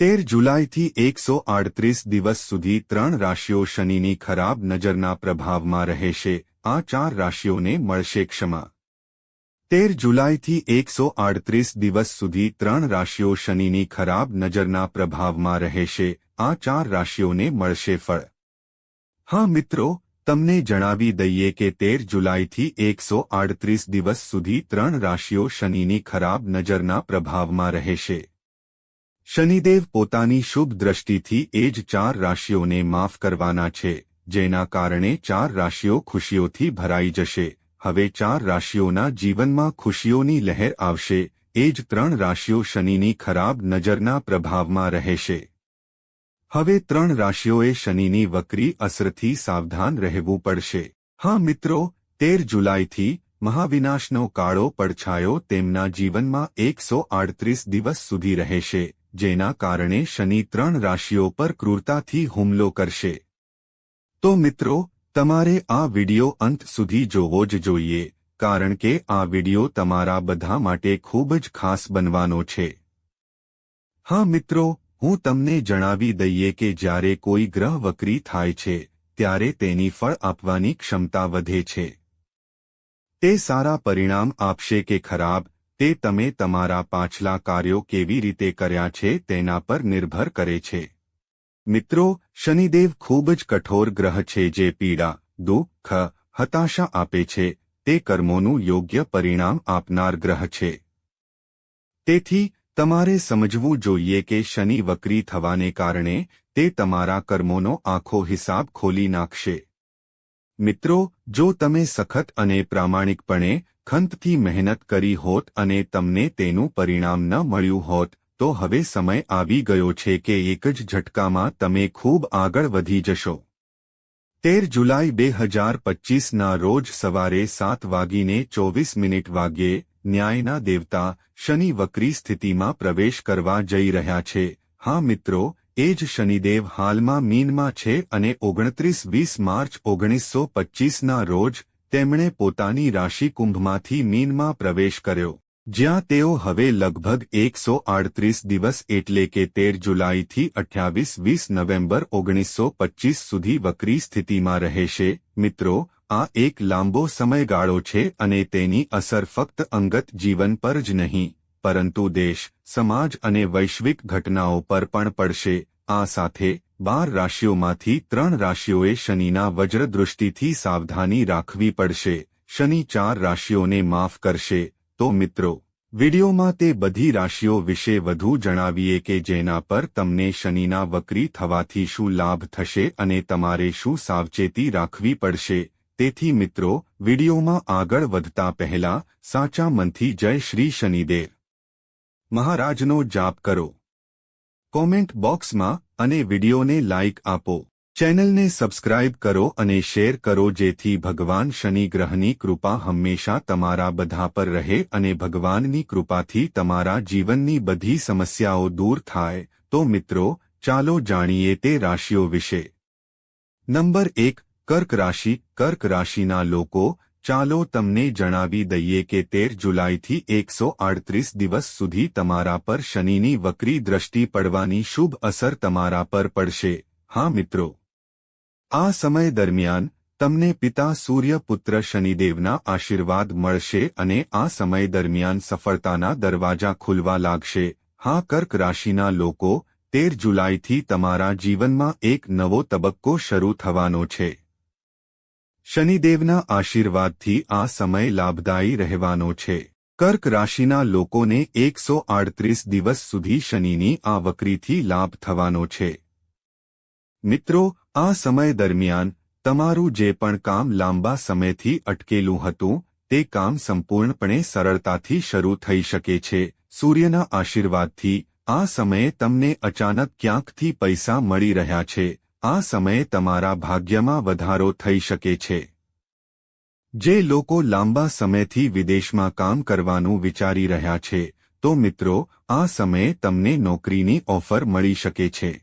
તેર જુલાઈથી એકસો આડત્રીસ દિવસ સુધી ત્રણ રાશિઓ શનિની ખરાબ નજરના પ્રભાવમાં રહેશે. આ ચાર રાશિઓને મળશે ક્ષમા. તેર જુલાઈથી એકસો આડત્રીસ દિવસ સુધી ત્રણ રાશિઓ શનિની ખરાબ નજરના પ્રભાવમાં રહેશે. આ ચાર રાશિઓને મળશે ફળ. હા મિત્રો, તમને જણાવી દઈએ કે તેર જુલાઈથી એકસો આડત્રીસ દિવસ સુધી ત્રણ રાશિઓ શનિની ખરાબ નજરના પ્રભાવમાં રહેશે. શનિદેવ પોતાની શુભ દ્રષ્ટિથી એ જ ચાર રાશિઓને માફ કરવાના છે, જેના કારણે ચાર રાશિઓ ખુશીઓથી ભરાઈ જશે. હવે ચાર રાશિઓના જીવનમાં ખુશીઓની લહેર આવશે, એ જ ત્રણ રાશિઓ શનિની ખરાબ નજરના પ્રભાવમાં રહેશે. હવે ત્રણ રાશિઓએ શનિની વક્રી અસરથી સાવધાન રહેવું પડશે. હા મિત્રો, તેર જુલાઈથી મહાવિનાશનો કાળો પડછાયો તેમના જીવનમાં એકસો દિવસ સુધી રહેશે. જેના કારણે શનિ ત્રણ રાશિઓ પર ક્રૂરતાથી હુમલો કરશે. તો મિત્રો, તમારે આ વિડિયો અંત સુધી જોવો જ જોઈએ, કારણ કે આ વિડિયો તમારા બધા માટે ખૂબ જ ખાસ બનવાનો છે. હા મિત્રો, હું તમને જણાવી દઈએ કે જ્યારે કોઈ ગ્રહ વક્રી થાય છે, ત્યારે તેની ફળ આપવાની ક્ષમતા વધે છે. તે સારા પરિણામ આપશે કે ખરાબ તે તમે તમારા પાછલા કાર્યો કેવી રીતે કર્યા છે તેના પર નિર્ભર કરે છે. મિત્રો, શનિદેવ ખૂબ જ કઠોર ગ્રહ છે જે પીડા, દુઃખ, હતાશા આપે છે, તે કર્મોનું યોગ્ય પરિણામ આપનાર ગ્રહ છે. તેથી, તમારે સમજવું જોઈએ કે શનિ વક્રી થવાને કારણે તે તમારા કર્મોનો આખો હિસાબ ખોલી નાખશે. મિત્રો, જો તમે સખત અને પ્રામાણિકપણે ખંતથી મહેનત કરી હોત અને તમને તેનું પરિણામ ન મળ્યું હોત, તો હવે સમય આવી ગયો છે કે એક જ ઝટકામાં તમે ખૂબ આગળ વધી જશો. તેર જુલાઈ બે હજાર પચ્ચીસના રોજ સવારે સાત વાગીને ચોવીસ મિનિટ વાગ્યે ન્યાયના દેવતા શનિ વક્રી સ્થિતિમાં પ્રવેશ કરવા જઈ રહ્યા છે. હા મિત્રો, એ જ શનિદેવ હાલમાં મીનમાં છે અને ઓગણત્રીસ વીસ માર્ચ ઓગણીસો પચ્ચીસના રોજ તેમણે પોતાની રાશિ કુંભમાંથી મીનમાં પ્રવેશ કર્યો, જ્યાં તેઓ હવે લગભગ એકસો આડત્રીસ દિવસ એટલે કે તેર જુલાઈથી અઠ્યાવીસ વીસ નવેમ્બર ઓગણીસો પચ્ચીસ સુધી વક્રી સ્થિતિમાં રહેશે. મિત્રો, આ એક લાંબો સમયગાળો છે અને તેની અસર ફક્ત અંગત જીવન પર જ નહીં, પરંતુ દેશ, સમાજ અને વૈશ્વિક ઘટનાઓ પર પણ પડશે. આ સાથે બાર રાશિઓમાંથી ત્રણ રાશિઓએ શનિના વજ્રદૃષ્ટિથી સાવધાની રાખવી પડશે. શનિ ચાર રાશિઓને માફ કરશે. તો મિત્રો, વિડીયોમાં તે બધી રાશિઓ વિશે વધુ જણાવીએ કે જેના પર તમને શનિના વક્રી થવાથી શું લાભ થશે અને તમારે શું સાવચેતી રાખવી પડશે. તેથી મિત્રો, વિડીયોમાં આગળ વધતા પહેલા સાચા મનથી જય શ્રી શનિદેવ. મહારાજનો જાપ કરો. કોમેન્ટ બોક્સમાં અને વિડીયોને લાઇક આપો. ચેનલને સબસ્ક્રાઇબ કરો અને શેર કરો જેથી ભગવાન શનિ ગ્રહની કૃપા હંમેશા તમારા બધા પર રહે અને ભગવાનની કૃપાથી તમારા જીવનની બધી સમસ્યાઓ દૂર થાય. તો મિત્રો, ચાલો જાણીએ તે રાશિઓ વિશે. નંબર એક, કર્ક રાશિ. કર્ક રાશિના લોકો ચાલો તમને જણાવી દઈએ કે તેર જુલાઈથી એકસો આડત્રીસ દિવસ સુધી તમારા પર શનિની વક્રી દ્રષ્ટિ પડવાની શુભ અસર તમારા પર પડશે. હા, મિત્રો. આ સમય દરમિયાન, તમને પિતા સૂર્યપુત્ર શનિદેવના આશીર્વાદ મળશે અને આ સમય દરમિયાન સફળતાના દરવાજા ખુલવા લાગશે. હા, કર્ક રાશિના લોકો, તેર જુલાઈથી તમારા જીવનમાં એક નવો તબક્કો શરૂ થવાનો છે. શનિદેવના આશીર્વાદથી આ સમય લાભદાયી રહેવાનો છે. કર્ક રાશિના લોકોને એકસો આડત્રીસ દિવસ સુધી શનિની આ વક્રીથી લાભ થવાનો છે. મિત્રો, આ સમય દરમિયાન તમારું જે પણ કામ લાંબા સમયથી અટકેલું હતું, તે કામ સંપૂર્ણપણે સરળતાથી શરૂ થઈ શકે છે. સૂર્યના આશીર્વાદથી આ સમયે તમને અચાનક ક્યાંકથી પૈસા મળી રહ્યા છે. આ સમયે તમારા ભાગ્યમાં વધારો થઈ શકે છે. જે લોકો લાંબા સમયથી વિદેશમાં કામ કરવાનું વિચારી રહ્યા છે, તો મિત્રો, આ સમયે તમને નોકરીની ઓફર મળી શકે છે.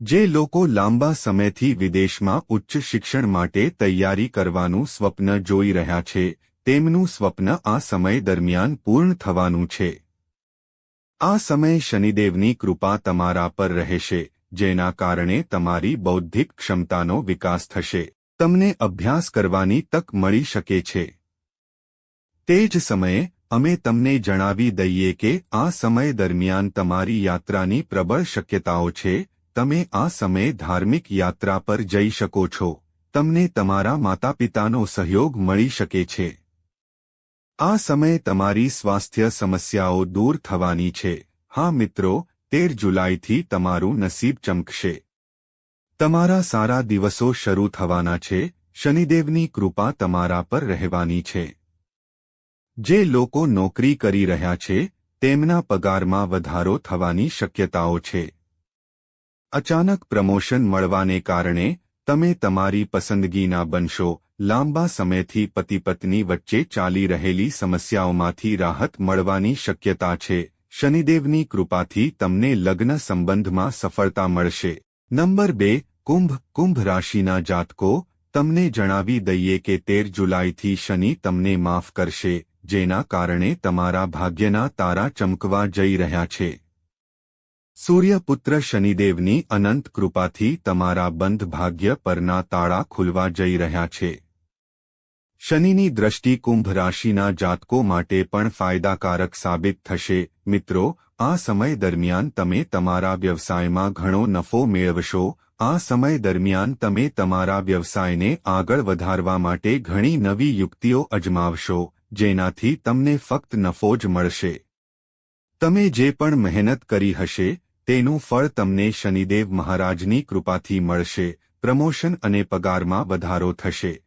જે લોકો લાંબા સમયથી વિદેશમાં ઉચ્ચ શિક્ષણ માટે તૈયારી કરવાનું સ્વપ્ન જોઈ રહ્યા છે, તેમનું સ્વપ્ન આ સમય દરમિયાન પૂર્ણ થવાનું છે. આ સમયે શનિદેવની કૃપા તમારા પર રહેશે જેના કારણે તમારી બૌદ્ધિક ક્ષમતાનો વિકાસ થશે. તમને અભ્યાસ કરવાની તક મળી શકે છે. તે જ સમયે, અમે તમને જણાવી દઈએ કે આ સમય દરમિયાન તમારી યાત્રાની પ્રબળ શક્યતાઓ છે. તમે આ સમયે ધાર્મિક યાત્રા પર જઈ શકો છો. તમને તમારા માતાપિતાનો સહયોગ મળી શકે છે. આ સમયે તમારી સ્વાસ્થ્ય સમસ્યાઓ દૂર થવાની છે. હા મિત્રો તેર જુલાઈથી તમારું નસીબ ચમકશે. તમારા સારા દિવસો શરૂ થવાના છે, શનિદેવની કૃપા તમારા પર રહેવાની છે. જે લોકો નોકરી કરી રહ્યા છે, તેમના પગારમાં વધારો થવાની શક્યતાઓ છે. અચાનક પ્રમોશન મળવાને કારણે, તમે તમારી પસંદગીના બનશો, લાંબા સમયથી પતિ પત્ની વચ્ચે ચાલી રહેલી સમસ્યાઓમાંથી રાહત મળવાની શક્યતા છે. શનિદેવની કૃપાથી તમને લગ્ન સંબંધમાં સફળતા મળશે. નંબર બે, કુંભ કુંભ રાશિના જાતકો, તમને જણાવી દઈએ કે તેર જુલાઈથી શનિ તમને માફ કરશે, જેના કારણે તમારા ભાગ્યના તારા ચમકવા જઈ રહ્યા છે. સૂર્યપુત્ર શનિદેવની અનંત કૃપાથી તમારા બંધ ભાગ્ય પરના તાળા ખુલવા જઈ રહ્યા છે. શનિની દ્રષ્ટિ કુંભ રાશિના જાતકો માટે પણ ફાયદાકારક સાબિત થશે. મિત્રો, આ સમય દરમિયાન તમે તમારા વ્યવસાયમાં ઘણો નફો મેળવશો. આ સમય દરમિયાન તમે તમારા વ્યવસાયને આગળ વધારવા માટે ઘણી નવી યુક્તિઓ અજમાવશો, જેનાથી તમને ફક્ત નફો જ મળશે. તમે જે પણ મહેનત કરી હશે, તેનું ફળ તમને શનિદેવ મહારાજની કૃપાથી મળશે. પ્રમોશન અને પગારમાં વધારો થશે.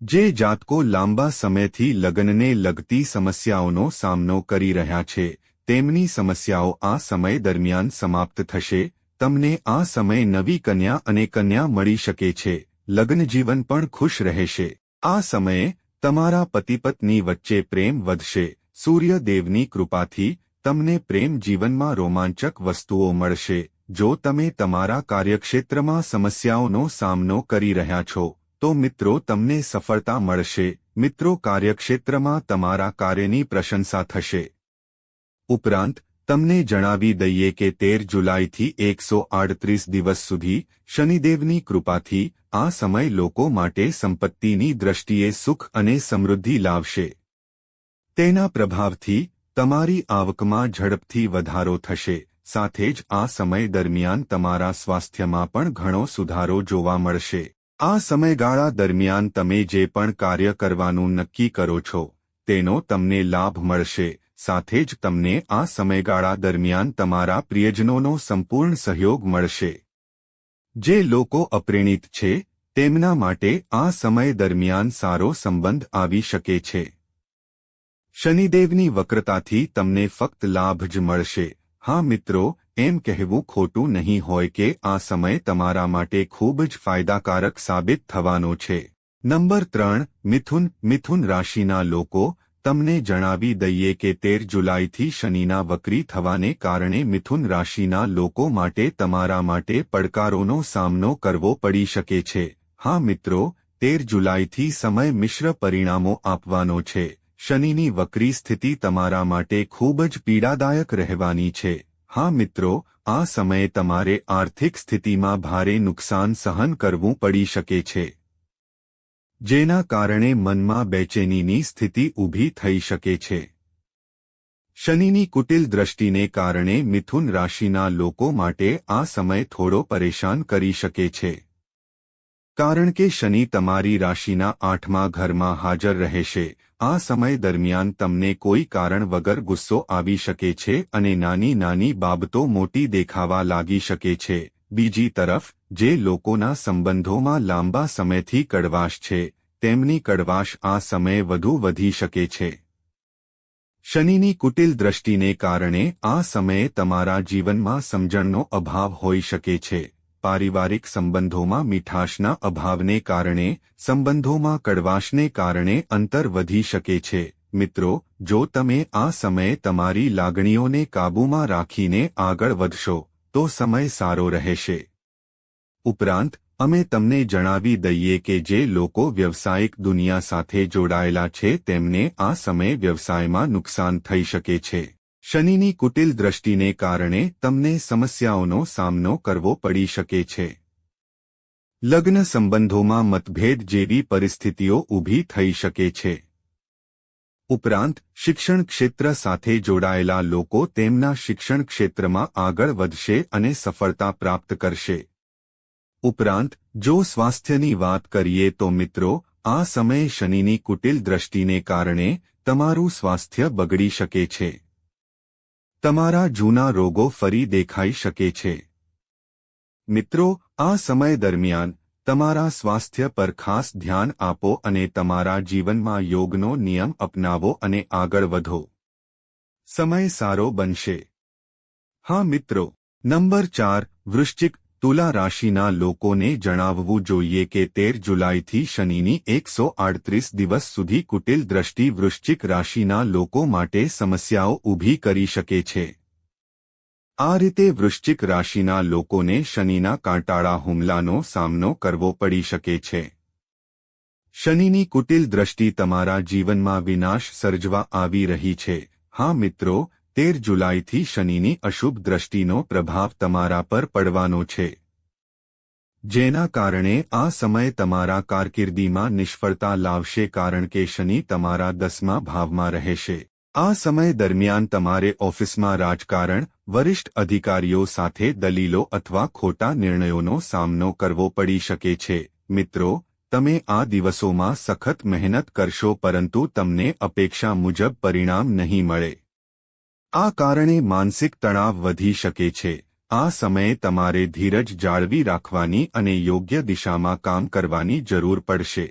જે જાતકો લાંબા સમયથી લગ્નને લગતી સમસ્યાઓનો સામનો કરી રહ્યા છે, તેમની સમસ્યાઓ આ સમય દરમિયાન સમાપ્ત થશે, તમને આ સમય નવી કન્યા અને કન્યા મળી શકે છે, લગ્નજીવન પણ ખુશ રહેશે. આ સમયે તમારા પતિપત્ની વચ્ચે પ્રેમ વધશે, સૂર્યદેવની કૃપાથી તમને પ્રેમ જીવનમાં રોમાંચક વસ્તુઓ મળશે. જો તમે તમારા કાર્યક્ષેત્રમાં સમસ્યાઓનો સામનો કરી રહ્યા છો તો મિત્રો તમને સફળતા મળશે. મિત્રો કાર્યક્ષેત્રમાં તમારા કાર્યની પ્રશંસા થશે. ઉપરાંત, તમને જણાવી દઈએ કે તેર જુલાઈથી એકસો આડત્રીસ દિવસ સુધી શનિદેવની કૃપાથી આ સમય લોકો માટે સંપત્તિની દ્રષ્ટિએ સુખ અને સમૃદ્ધિ લાવશે. તેના પ્રભાવથી તમારી આવકમાં ઝડપથી વધારો થશે. સાથે જ આ સમય દરમિયાન તમારા સ્વાસ્થ્યમાં પણ ઘણો સુધારો જોવા મળશે. આ સમયગાળા દરમિયાન તમે જે પણ કાર્ય કરવાનું નક્કી કરો છો, તેનો તમને લાભ મળશે. સાથે જ તમને આ સમયગાળા દરમિયાન તમારા પ્રિયજનોનો સંપૂર્ણ સહયોગ મળશે. જે લોકો અપ્રેણિત છે, તેમના માટે આ સમય દરમિયાન સારો સંબંધ આવી શકે છે. શનિદેવની વક્રતાથી તમને ફક્ત લાભ જ મળશે. હા મિત્રો એમ કહેવું ખોટું નહીં હોય કે આ સમય તમારા માટે ખૂબ જ ફાયદાકારક સાબિત થવાનો છે. નંબર ત્રણ, મિથુન મિથુન રાશિના લોકો, તમને જણાવી દઈએ કે તેર જુલાઈથી શનિના વક્રી થવાને કારણે મિથુન રાશિના લોકો માટે તમારા માટે પડકારોનો સામનો કરવો પડી શકે છે. હા મિત્રો, તેર જુલાઈથી સમય મિશ્ર પરિણામો આપવાનો છે. શનિની વક્રી સ્થિતિ તમારા માટે ખૂબ જ પીડાદાયક રહેવાની છે. હા મિત્રો, આ સમયે તમારે આર્થિક સ્થિતિમાં ભારે નુકસાન સહન કરવું પડી શકે છે. જેના કારણે મનમાં બેચેનીની સ્થિતિ ઊભી થઈ શકે છે. શનિની કુટિલ દ્રષ્ટિને કારણે મિથુન રાશિના લોકો માટે આ સમય થોડો પરેશાન કરી શકે છે. કારણ કે શનિ તમારી રાશિના આઠમા ઘરમાં હાજર રહેશે આ સમય દરમિયાન તમને કોઈ કારણ વગર ગુસ્સો આવી શકે છે અને નાની નાની બાબતો મોટી દેખાવા લાગી શકે છે. બીજી તરફ, જે લોકોના સંબંધોમાં લાંબા સમયથી કડવાશ છે, તેમની કડવાશ આ સમયે વધુ વધી શકે છે. શનિની કુટિલ દ્રષ્ટિને કારણે આ સમયે તમારા જીવનમાં સમજણનો અભાવ હોઈ શકે છે. પારિવારિક સંબંધોમાં મીઠાશના અભાવને કારણે, સંબંધોમાં કડવાશને કારણે અંતર વધી શકે છે. મિત્રો, જો તમે આ સમયે તમારી લાગણીઓને કાબૂમાં રાખીને આગળ વધશો, તો સમય સારો રહેશે. ઉપરાંત, અમે તમને જણાવી દઈએ કે જે લોકો વ્યવસાયિક દુનિયા સાથે જોડાયેલા છે, તેમને આ સમયે વ્યવસાયમાં નુકસાન થઈ શકે છે. શનિની કુટિલ દ્રષ્ટિને કારણે તમને સમસ્યાઓનો સામનો કરવો પડી શકે છે. લગ્ન સંબંધોમાં મતભેદ જેવી પરિસ્થિતિઓ ઊભી થઈ શકે છે. ઉપરાંત, શિક્ષણ ક્ષેત્ર સાથે જોડાયેલા લોકો તેમના શિક્ષણ ક્ષેત્રમાં આગળ વધશે અને સફળતા પ્રાપ્ત કરશે. ઉપરાંત, જો સ્વાસ્થ્યની વાત કરીએ તો મિત્રો, આ સમયે શનિની કુટિલ દ્રષ્ટિને કારણે તમારું સ્વાસ્થ્ય બગડી શકે છે. તમારા જૂના રોગો ફરી દેખાઈ શકે છે. મિત્રો, આ સમય દરમિયાન તમારા સ્વાસ્થ્ય પર ખાસ ધ્યાન આપો અને તમારા જીવનમાં યોગનો નિયમ અપનાવો અને આગળ વધો. સમય સારો બનશે. હા મિત્રો, નંબર ચાર, વૃશ્ચિક તુલા રાશિના લોકોને જણાવવું જોઈએ કે તેર જુલાઈથી શનિની એકસો દિવસ સુધી કુટિલ દ્રષ્ટિ વૃશ્ચિક રાશિના લોકો માટે સમસ્યાઓ ઊભી કરી શકે છે. આ રીતે વૃશ્ચિક રાશિના લોકોને શનિના કાંટાળા હુમલાનો સામનો કરવો પડી શકે છે. શનિની કુટિલ દ્રષ્ટિ તમારા જીવનમાં વિનાશ સર્જવા આવી રહી છે. હા મિત્રો તેર જુલાઈથી શનિની અશુભ દ્રષ્ટિનો પ્રભાવ તમારા પર પડવાનો છે. જેના કારણે આ સમય તમારા કારકિર્દીમાં નિષ્ફળતા લાવશે કારણ કે શનિ તમારા દસમા ભાવમાં રહેશે. આ સમય દરમિયાન તમારે ઓફિસમાં રાજકારણ, વરિષ્ઠ અધિકારીઓ સાથે દલીલો અથવા ખોટા નિર્ણયોનો સામનો કરવો પડી શકે છે. મિત્રો, તમે આ દિવસોમાં સખત મહેનત કરશો પરંતુ તમને અપેક્ષા મુજબ પરિણામ નહીં મળે. આ કારણે માનસિક તણાવ વધી શકે છે. આ સમયે તમારે ધીરજ જાળવી રાખવાની અને યોગ્ય દિશામાં કામ કરવાની જરૂર પડશે.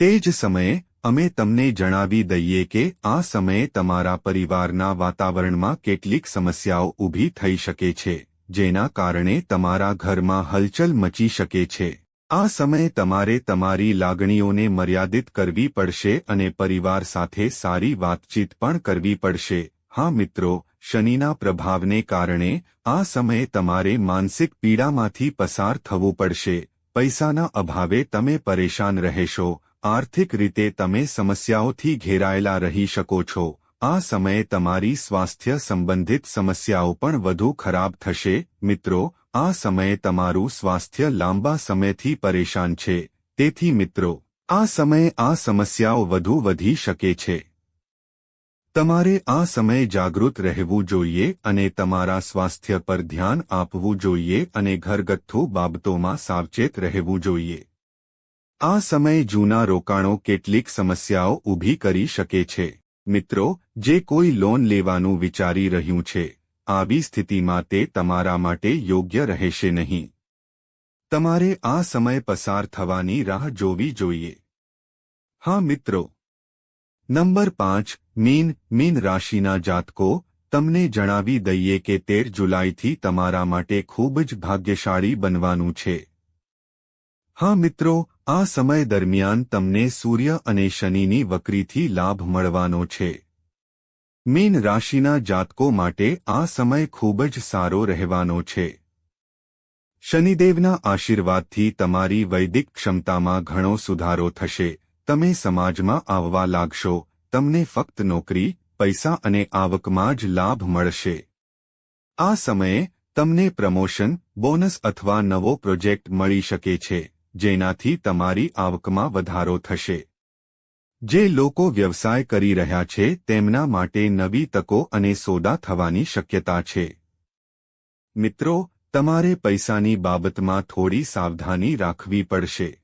તે જ સમયે, અમે તમને જણાવી દઈએ કે આ સમયે તમારા પરિવારના વાતાવરણમાં કેટલીક સમસ્યાઓ ઊભી થઈ શકે છે, જેના કારણે તમારા ઘરમાં હલચલ મચી શકે છે. આ સમયે તમારે તમારી લાગણીઓને મર્યાદિત કરવી પડશે અને પરિવાર સાથે સારી વાતચીત પણ કરવી પડશે. હા મિત્રો, શનિના પ્રભાવને કારણે આ સમયે તમારે માનસિક પીડામાંથી પસાર થવું પડશે. પૈસાના અભાવે તમે પરેશાન રહેશો. આર્થિક રીતે તમે સમસ્યાઓથી ઘેરાયેલા રહી શકો છો. આ સમયે તમારી સ્વાસ્થ્ય સંબંધિત સમસ્યાઓ પણ વધુ ખરાબ થશે. મિત્રો, આ સમયે તમારું સ્વાસ્થ્ય લાંબા સમયથી પરેશાન છે. તેથી મિત્રો, આ સમયે આ સમસ્યાઓ વધુ વધી શકે છે. તમારે આ સમયે જાગૃત રહેવું જોઈએ અને તમારા સ્વાસ્થ્ય પર ધ્યાન આપવું જોઈએ અને ઘરગથ્થુ બાબતોમાં સાવચેત રહેવું જોઈએ. આ સમયે જૂના રોકાણો કેટલીક સમસ્યાઓ ઊભી કરી શકે છે. મિત્રો, જે કોઈ લોન લેવાનું વિચારી રહ્યું છે, આવી સ્થિતિમાં તે તમારા માટે યોગ્ય રહેશે નહીં. તમારે આ સમય પસાર થવાની રાહ જોવી જોઈએ. હા મિત્રો નંબર પાંચ, મીન મીન રાશિના જાતકો, તમને જણાવી દઈએ કે તેર જુલાઈથી તમારા માટે ખૂબ જ ભાગ્યશાળી બનવાનું છે. હા મિત્રો, આ સમય દરમિયાન તમને સૂર્ય અને શનિની વક્રીથી લાભ મળવાનો છે. મીન રાશિના જાતકો માટે આ સમય ખૂબ જ સારો રહેવાનો છે. શનિદેવના આશીર્વાદથી તમારી વૈદિક ક્ષમતામાં ઘણો સુધારો થશે. તમે સમાજમાં આવવા લાગશો, તમને ફક્ત નોકરી, પૈસા અને આવકમાં જ લાભ મળશે. આ સમયે, તમને પ્રમોશન, બોનસ અથવા નવો પ્રોજેક્ટ મળી શકે છે, જેનાથી તમારી આવકમાં વધારો થશે. જે લોકો વ્યવસાય કરી રહ્યા છે, તેમના માટે નવી તકો અને સોદા થવાની શક્યતા છે. મિત્રો, તમારે પૈસાની બાબતમાં થોડી સાવધાની રાખવી પડશે.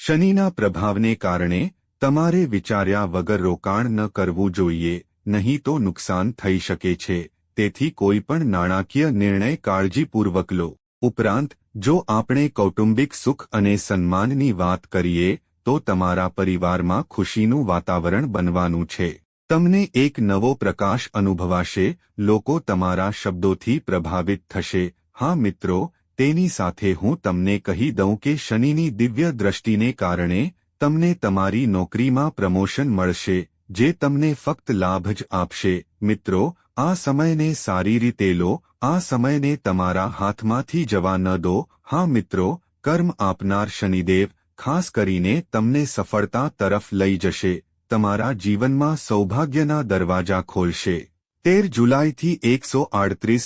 શનિના પ્રભાવને કારણે તમારે વિચાર્યા વગર રોકાણ ન કરવું જોઈએ, નહીં તો નુકસાન થઈ શકે છે. તેથી કોઈ પણ નાણાકીય નિર્ણય કાળજીપૂર્વક લો. ઉપરાંત, જો આપણે કૌટુંબિક સુખ અને સન્માનની વાત કરીએ, તો તમારા પરિવારમાં ખુશીનું વાતાવરણ બનવાનું છે. તમને એક નવો પ્રકાશ અનુભવાશે, લોકો તમારા શબ્દોથી પ્રભાવિત થશે. હા મિત્રો તેની સાથે હું તમને કહી દઉં કે શનિની દિવ્ય દ્રષ્ટિને કારણે તમને તમારી નોકરીમાં પ્રમોશન મળશે, જે તમને ફક્ત લાભ જ આપશે. મિત્રો, આ સમયને સારી રીતે લો, આ સમયને તમારા હાથમાંથી જવા ન દો. હા મિત્રો, કર્મ આપનાર શનિદેવ, ખાસ કરીને તમને સફળતા તરફ લઈ જશે. તમારા જીવનમાં સૌભાગ્યના દરવાજા ખોલશે. તેર જુલાઈથી એકસો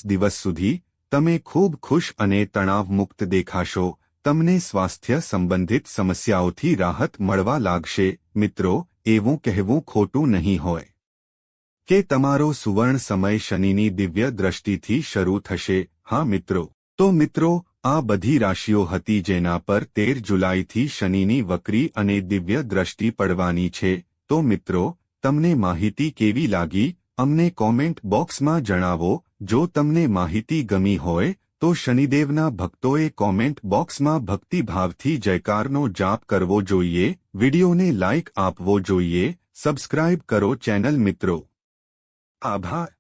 દિવસ સુધી તમે ખૂબ ખુશ અને તણાવમુક્ત દેખાશો, તમને સ્વાસ્થ્ય સંબંધિત સમસ્યાઓથી રાહત મળવા લાગશે, મિત્રો, એવું કહેવું ખોટું નહીં હોય. કે તમારો સુવર્ણ સમય શનિની દિવ્ય દ્રષ્ટિથી શરૂ થશે, હા મિત્રો. તો મિત્રો, આ બધી રાશિઓ હતી જેના પર તેર જુલાઈથી શનિની વક્રી અને દિવ્ય દ્રષ્ટિ પડવાની છે. તો મિત્રો, તમને માહિતી કેવી લાગી? અમને કોમેન્ટ બોક્સમાં જણાવો જો તમને માહિતી ગમી હોય, તો શનિદેવના ભક્તોએ કોમેન્ટ બોક્સમાં ભક્તિભાવથી જયકારનો જાપ કરવો જોઈએ, વિડિયોને લાઇક આપવો જોઈએ, સબસ્ક્રાઇબ કરો ચેનલ મિત્રો. આભાર.